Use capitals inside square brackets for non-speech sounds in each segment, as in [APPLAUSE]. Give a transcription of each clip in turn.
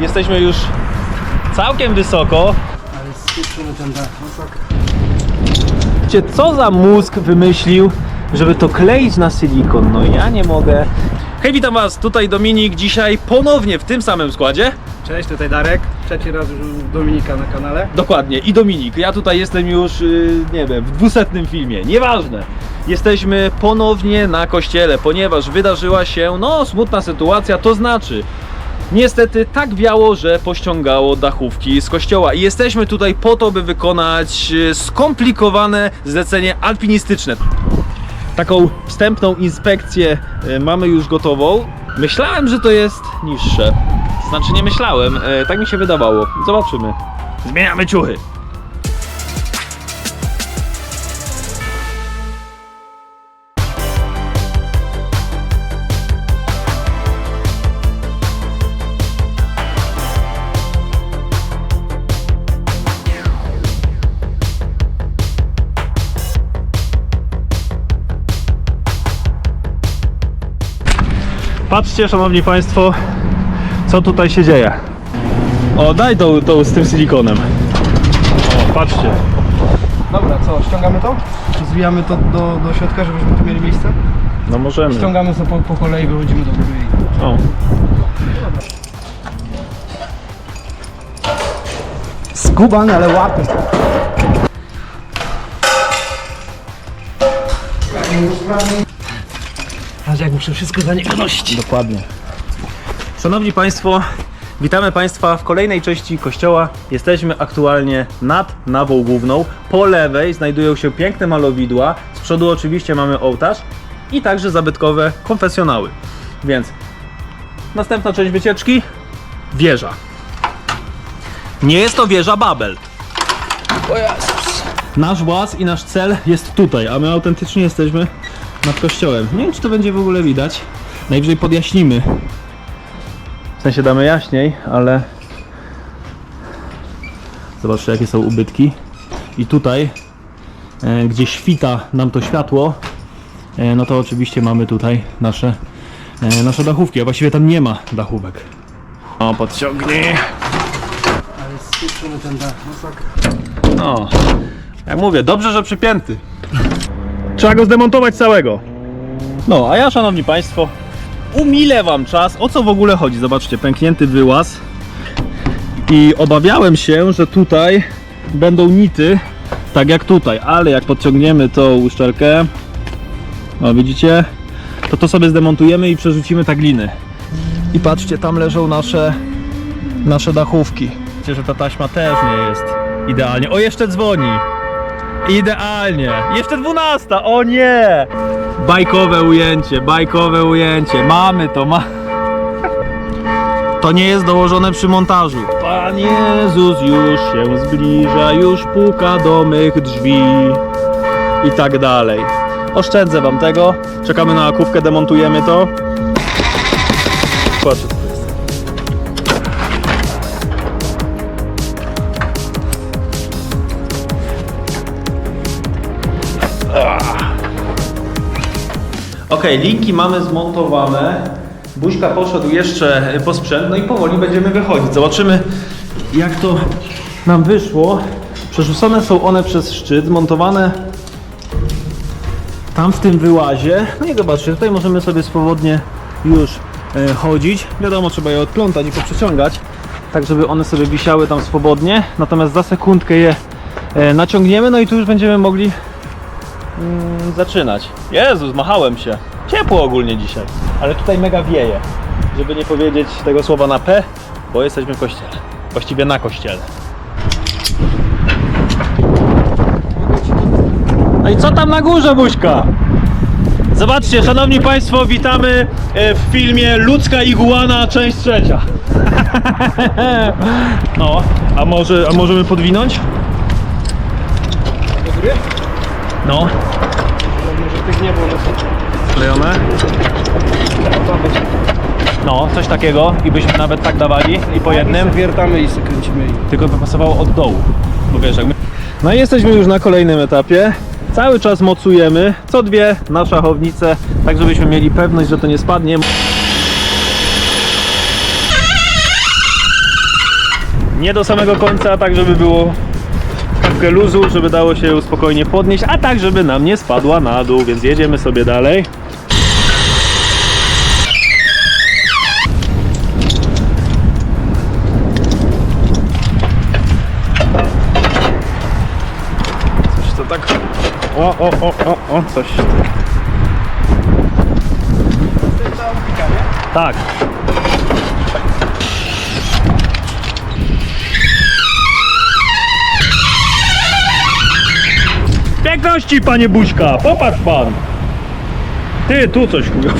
jesteśmy już całkiem wysoko. Ale spieprzony ten dach, masakra. Wiecie, co za mózg wymyślił, żeby to kleić na silikon? No ja nie mogę. Hej, witam was, tutaj Dominik, dzisiaj ponownie w tym samym składzie. Cześć, tutaj Darek. Trzeci raz już u Dominika na kanale. Dokładnie, i Dominik. Ja tutaj jestem już, yy, nie wiem, w dwusetnym filmie. Nieważne. Jesteśmy ponownie na kościele, ponieważ wydarzyła się, no, smutna sytuacja, to znaczy. Niestety tak wiało, że pościągało dachówki z kościoła i jesteśmy tutaj po to, by wykonać e, skomplikowane zlecenie alpinistyczne. Taką wstępną inspekcję e, mamy już gotową. Myślałem, że to jest niższe. Znaczy nie myślałem, e, tak mi się wydawało. Zobaczymy. Zmieniamy ciuchy. Patrzcie, szanowni państwo, co tutaj się dzieje. O, daj tą, tą z tym silikonem. O, patrzcie. Dobra, co, ściągamy to? Czy zwijamy to do, do środka, żebyśmy tu mieli miejsce? No możemy. Ściągamy to po, po kolei, wychodzimy do góry i... O. Skubany, ale łapy. Aż jak muszę wszystko za niego nosić. Dokładnie. Szanowni Państwo, witamy Państwa w kolejnej części kościoła. Jesteśmy aktualnie nad nawą główną. Po lewej znajdują się piękne malowidła. Z przodu oczywiście mamy ołtarz i także zabytkowe konfesjonały. Więc następna część wycieczki wieża. Nie jest to wieża Babel. Nasz włas i nasz cel jest tutaj, a my autentycznie jesteśmy nad kościołem. Nie wiem, czy to będzie w ogóle widać. Najwyżej podjaśnimy. W sensie damy jaśniej, ale zobaczcie jakie są ubytki. I tutaj, e, gdzie świta nam to światło, e, no to oczywiście mamy tutaj nasze, e, nasze dachówki, a właściwie tam nie ma dachówek. O, podciągnij. Ale spieprzony ten dach, masakra. No, jak mówię, dobrze, że przypięty. Trzeba go zdemontować całego. No, a ja, szanowni państwo, umilę wam czas, o co w ogóle chodzi. Zobaczcie, pęknięty wyłaz. I obawiałem się, że tutaj będą nity, tak jak tutaj, ale jak podciągniemy tą uszczelkę, no widzicie, to to sobie zdemontujemy i przerzucimy tak gliny. I patrzcie, tam leżą nasze, nasze dachówki. Widzicie, że ta taśma też nie jest idealnie. O, jeszcze dzwoni. Idealnie. Jeszcze 12. O nie! Bajkowe ujęcie, bajkowe ujęcie. Mamy to, ma. To nie jest dołożone przy montażu. Pan Jezus już się zbliża, już puka do mych drzwi. I tak dalej. Oszczędzę wam tego. Czekamy na akówkę, demontujemy to. Patrzcie, Ok, linki mamy zmontowane. Buźka poszedł jeszcze po sprzęt, no i powoli będziemy wychodzić. Zobaczymy, jak to nam wyszło. Przerzucone są one przez szczyt, zmontowane tam w tym wyłazie. No i zobaczcie, tutaj możemy sobie swobodnie już e, chodzić. Wiadomo, trzeba je odplątać i poprzeciągać, tak żeby one sobie wisiały tam swobodnie. Natomiast za sekundkę je e, naciągniemy, no i tu już będziemy mogli mm, zaczynać. Jezus, machałem się. Ciepło ogólnie dzisiaj, ale tutaj mega wieje. Żeby nie powiedzieć tego słowa na P, bo jesteśmy w kościele. Właściwie na kościele. No i co tam na górze, Buźka? Zobaczcie, szanowni państwo, witamy e, w filmie Ludzka iguana, część trzecia. [LAUGHS] No, a może, a możemy podwinąć? Góry? No, No, może tych nie było, klejone. być. No, coś takiego i byśmy nawet tak dawali i po jednym, Wiertamy i sobie kręcimy i... tylko by pasowało od dołu. Bo wiesz, jak my... No i jesteśmy już na kolejnym etapie. Cały czas mocujemy, co dwie na szachownicę, tak żebyśmy mieli pewność, że to nie spadnie. Nie do samego końca, tak żeby było kawkę luzu, żeby dało się ją spokojnie podnieść, a tak żeby nam nie spadła na dół, więc jedziemy sobie dalej. Coś to tak... O, o, o, o, o, coś. Tak. Piękności, panie Buźka, popatrz pan. Ty, tu coś chujowo.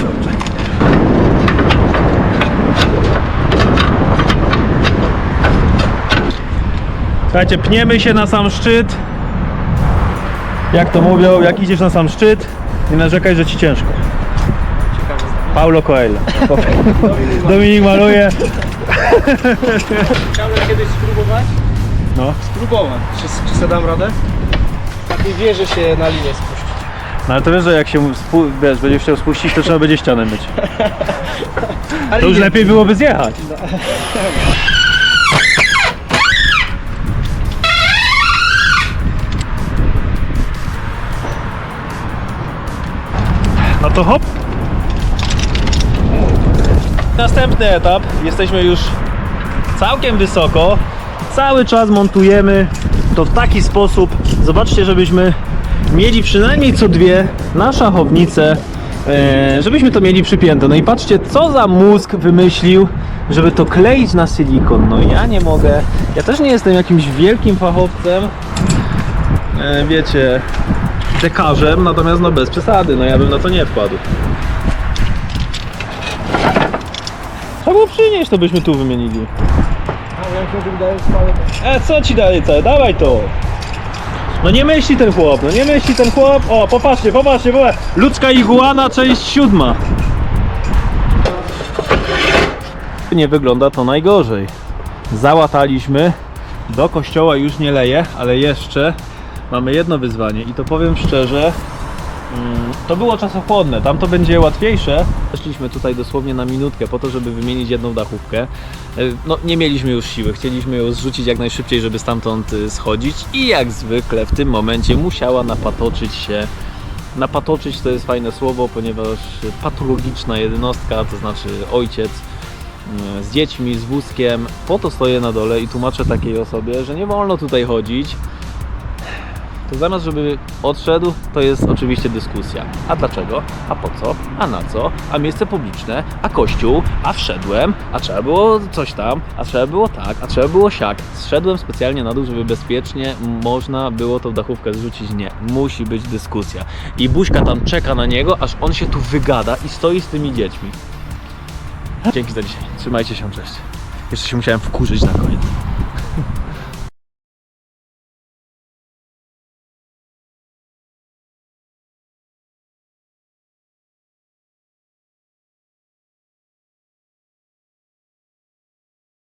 Słuchajcie, pniemy się na sam szczyt. Jak to mówią, jak idziesz na sam szczyt, nie narzekaj, że ci ciężko. Paulo Coelho. [LAUGHS] Dominik maluje. Chciałem kiedyś spróbować? No. Spróbować. Czy, czy sobie dam radę? Takiej wieży się na linię spuścić. No ale to wiesz, że jak się spu- wiesz, będziesz chciał spuścić, to trzeba będzie ścianę. Ale [LAUGHS] To już nie- lepiej byłoby zjechać. No to hop. Następny etap. Jesteśmy już całkiem wysoko. Cały czas montujemy to w taki sposób. Zobaczcie, żebyśmy mieli przynajmniej co dwie na szachownicę, e, żebyśmy to mieli przypięte. No i patrzcie, co za mózg wymyślił, żeby to kleić na silikon. No ja nie mogę. Ja też nie jestem jakimś wielkim fachowcem. E, wiecie, dekarzem, natomiast no bez przesady, no ja bym na to nie wpadł. Trzeba było przynieść, to byśmy tu wymienili. A E, co ci dalej całe? Dawaj to! No nie myśli ten chłop, no nie myśli ten chłop. O, popatrzcie, popatrzcie, popatrzcie. Ludzka iguana, część siódma. Nie wygląda to najgorzej. Załataliśmy. Do kościoła już nie leje, ale jeszcze mamy jedno wyzwanie i to powiem szczerze, To było czasochłonne, tam to będzie łatwiejsze. Weszliśmy tutaj dosłownie na minutkę po to, żeby wymienić jedną dachówkę. E, No, nie mieliśmy już siły, chcieliśmy ją zrzucić jak najszybciej, żeby stamtąd y, schodzić i jak zwykle w tym momencie musiała napatoczyć się. Napatoczyć to jest fajne słowo, ponieważ patologiczna jednostka, to znaczy ojciec mm, z dziećmi, z wózkiem. Po to stoję na dole i tłumaczę takiej osobie, że nie wolno tutaj chodzić, to zamiast żeby odszedł, to jest oczywiście dyskusja. A dlaczego? A po co? A na co? A miejsce publiczne? A kościół? A wszedłem? A trzeba było coś tam? A trzeba było tak? A trzeba było siak? Zszedłem specjalnie na dół, żeby bezpiecznie można było tą dachówkę zrzucić. Nie. Musi być dyskusja. I Buźka tam czeka na niego, aż on się tu wygada i stoi z tymi dziećmi. Dzięki za dzisiaj. Trzymajcie się, cześć. Jeszcze się musiałem wkurzyć na koniec.